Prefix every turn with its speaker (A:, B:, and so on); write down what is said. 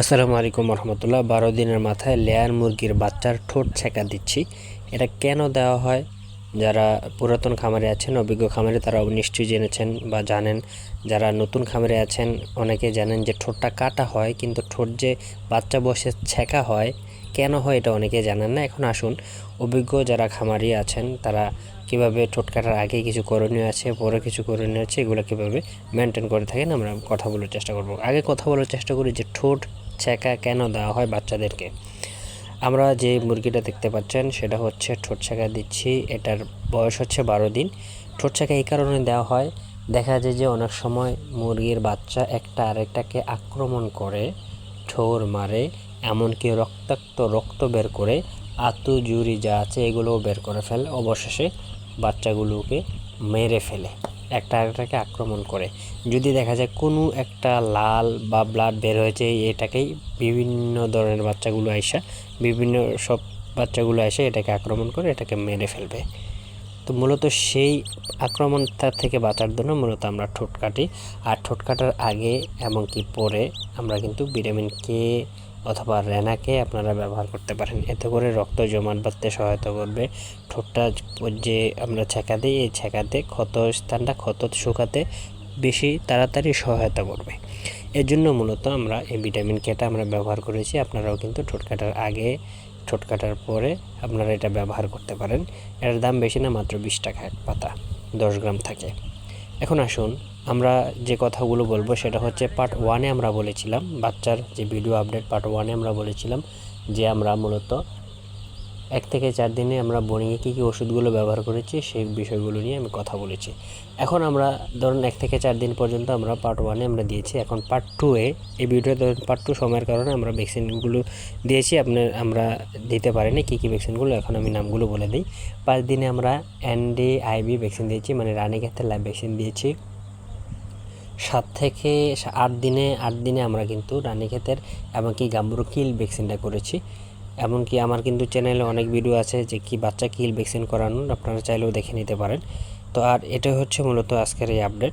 A: আসসালামু আলাইকুম রহমতুল্লাহ। বারো দিনের মাথায় লেয়ার মুরগির বাচ্চার ঠোঁট ছেঁকা দিচ্ছি। এটা কেন দেওয়া হয়? যারা পুরাতন খামারে আছেন, অভিজ্ঞ খামারে তারা নিশ্চয়ই জেনেছেন বা জানেন। যারা নতুন খামারে আছেন, অনেকে জানেন যে ঠোঁটটা কাটা হয়, কিন্তু ঠোঁট যে বাচ্চা বসে ছেঁকা হয়, কেন হয় এটা অনেকে জানেন না। এখন আসুন, অভিজ্ঞ যারা খামারি আছেন, তারা কীভাবে ঠোঁট কাটার আগে কিছু করণীয় আছে, পরে কিছু করণীয় আছে, এগুলো কীভাবে মেনটেন করে থাকেন, আমরা কথা বলার চেষ্টা করব। আগে কথা বলার চেষ্টা করি যে ঠোঁট ছেঁকা কেন দেওয়া হয় বাচ্চাদেরকে? আমরা যে মুরগিটা দেখতে পাচ্ছেন, সেটা হচ্ছে ঠোঁট ছেঁকা দিচ্ছি, এটার বয়স হচ্ছে বারো দিন। ঠোঁট ছেঁকা এই কারণে দেওয়া হয়। দেখা যায় যে অনেক সময় মুরগির বাচ্চা একটা আরেকটাকে আক্রমণ করে ঠোর মারে, এমনকি রক্তাক্ত রক্ত বের করে, আতু জুরি যা আছে এগুলোও বের করে ফেলে। অবশেষে বাচ্চাগুলোকে মেরে ফেলে। একটা আরেকটাকে আক্রমণ করে। যদি দেখা যায় কোনো একটা লাল বা ব্লাড বের হয়েছে, এটাকেই বিভিন্ন ধরনের বাচ্চাগুলো আইসা, বিভিন্ন সব বাচ্চাগুলো এসে এটাকে আক্রমণ করে, এটাকে মেরে ফেলবে। তো মূলত সেই আক্রমণটা থেকে বাঁচার জন্য মূলত আমরা ঠোঁট কাটি। আর ঠোঁট কাটার আগে এমনকি পরে আমরা কিন্তু ভিটামিন কে অথবা রেনাকে আপনারা ব্যবহার করতে পারেন। এতে করে রক্ত জমাট বাঁধতে সহায়তা করবে। ঠোঁটটা যে আমরা ছেঁকা দিই, এই ছেঁকাতে ক্ষত, স্থানটা ক্ষত শুকাতে বেশি তাড়াতাড়ি সহায়তা করবে। এর জন্য মূলত আমরা এই ভিটামিন কেটা আমরা ব্যবহার করেছি। আপনারাও কিন্তু ঠোঁট কাটার আগে, ঠোঁট কাটার পরে আপনারা এটা ব্যবহার করতে পারেন। এটার দাম বেশি না, মাত্র বিশ টাকা এক পাতা, দশ গ্রাম থাকে। এখন আসুন আমরা যে কথাগুলো বলব সেটা হচ্ছে পার্ট ওয়ানে আমরা বলেছিলাম, বাচ্চার যে ভিডিও আপডেট পার্ট ওয়ানে আমরা বলেছিলাম যে আমরা মূলত এক থেকে চার দিনে আমরা বনিয়ে কী কী ওষুধগুলো ব্যবহার করেছি, সেই বিষয়গুলো নিয়ে আমি কথা বলেছি। এখন আমরা ধরুন এক থেকে চার দিন পর্যন্ত আমরা পার্ট ওয়ানে আমরা দিয়েছি, এখন পার্ট টুয়ে এই ভিডিও ধরুন পার্ট টু সময়ের কারণে আমরা ভ্যাকসিনগুলো দিয়েছি আপনার আমরা দিতে পারিনি কী কী ভ্যাকসিনগুলো এখন আমি নামগুলো বলে দিই। পাঁচ দিনে আমরা এনডি আইবি ভ্যাকসিন দিয়েছি মানে রানীক্ষেত্রে ল্যাব ভ্যাকসিন দিয়েছি। সাত থেকে আট দিনে আট দিনে আমরা কিন্তু রানীক্ষেতের এমনকি গাম্বুর কিল ভ্যাকসিনটা করেছি। এমনকি আমার কিন্তু চ্যানেলে অনেক ভিডিও আছে যে কি বাচ্চা কিল ভ্যাকসিন করানোর, আপনারা চাইলেও দেখে নিতে পারেন। তো আর এটা হচ্ছে মূলত আজকের এই আপডেট